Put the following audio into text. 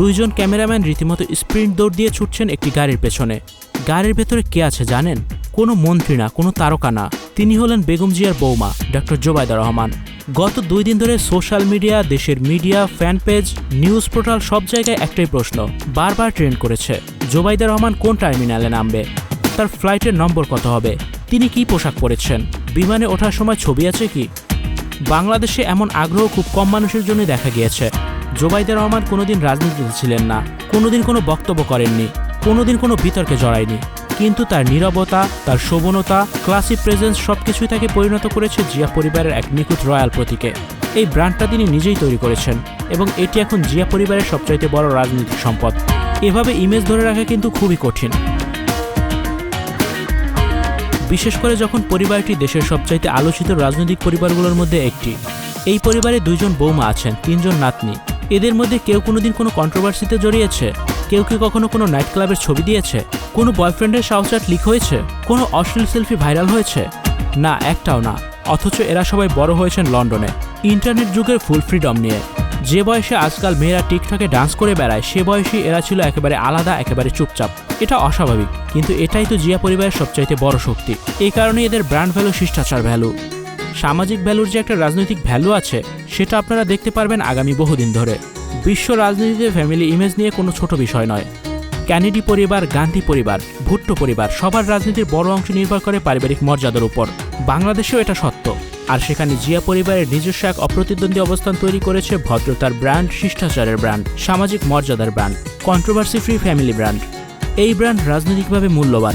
দুইজন ক্যামেরাম্যান রীতিমতো স্প্রিন্ট দৌড় দিয়ে ছুটছেন একটি গাড়ির পেছনে। গাড়ির ভেতরে কে আছে জানেন? কোনো মন্ত্রী না, কোনো তারকা না। তিনি হলেন বেগম জিয়ার বৌমা ডক্টর জোবায়দা রহমান। গত দুই দিন ধরে সোশ্যাল মিডিয়া, দেশের media, fan page, news portal সব জায়গায় একটাই প্রশ্ন, বারবার ট্রেন্ড করেছে জোবাইদা রহমান কোন টার্মিনালে নামবে? তার ফ্লাইটের নম্বর কত হবে? তিনি কি পোশাক পরেছেন? বিমানে ওঠার সময় ছবি আছে কি? বাংলাদেশে এমন আগ্রহ খুব কম মানুষের জন্য দেখা গিয়েছে। জোবাইদা রহমান কোনোদিন রাজনীতিতে ছিলেন না, কোনোদিন কোনো বক্তব্য করেননি, কোনোদিন কোনো বিতর্কে জড়ায়নি। কিন্তু তার নীরবতা, তার শোভনতা ক্লাসি প্রেজেন্স সবকিছুই তাকে পরিণত করেছে জিয়া পরিবারের এক নিখুঁত রয়্যাল প্রতীকে। এই ব্র্যান্ডটা তিনি নিজেই তৈরি করেছেন এবং এটি এখন জিয়া পরিবারের সবচাইতে বড় রাজনৈতিক সম্পদ। এভাবে ইমেজ ধরে রাখা কিন্তু খুবই কঠিন। বিশেষ করে যখন পরিবারটি দেশের সবচাইতে আলোচিত রাজনৈতিক পরিবারগুলোর মধ্যে একটি। এই পরিবারে দুইজন বৌমা আছেন, তিনজন নাতনি। এদের মধ্যে কেউ কোনোদিন কোনো কন্ট্রোভার্সিতে জড়িয়েছে, কেউ কি কখনো কোনো নাইট ক্লাবের ছবি দিয়েছে, কোনো বয়ফ্রেন্ডের সাউচার্ট লিক হয়েছে, কোনো অশ্লীল সেলফি ভাইরাল হয়েছে? না, একটাও না, অথচ এরা সবাই বড় হয়েছেন লন্ডনে ইন্টারনেট যুগের ফুল ফ্রিডম নিয়ে। যে বয়সে আজকাল মেয়েরা টিকটকে ডান্স করে বেড়ায়, সে বয়সে এরা ছিল একেবারে আলাদা, একেবারে চুপচাপ। এটা অস্বাভাবিক, কিন্তু এটাই তো জিয়া পরিবারের সবচাইতে বড় শক্তি। এই কারণে এদের ব্র্যান্ড ভ্যালু শিষ্টাচার ভ্যালু সামাজিক ভ্যালুর যে একটা রাজনৈতিক ভ্যালু আছে, সেটা আপনারা দেখতে পারবেন আগামী বহুদিন ধরে। বিশ্ব রাজনীতিতে ফ্যামিলি ইমেজ নিয়ে কোনো ছোট বিষয় নয়। ক্যানেডি পরিবার গান্ধী পরিবার, ভুট্টো পরিবার, সবার রাজনীতির বড় অংশ নির্ভর করে পারিবারিক মর্যাদার উপর। বাংলাদেশেও এটা সত্য। আর সেখানে জিয়া পরিবারের নিজস্ব এক অপ্রতিদ্বন্দ্বী অবস্থান তৈরি করেছে ভদ্রতার ব্র্যান্ড, শিষ্টাচারের ব্র্যান্ড, সামাজিক মর্যাদার brand controversy free family brand এই ব্র্যান্ড রাজনৈতিকভাবে মূল্যবান।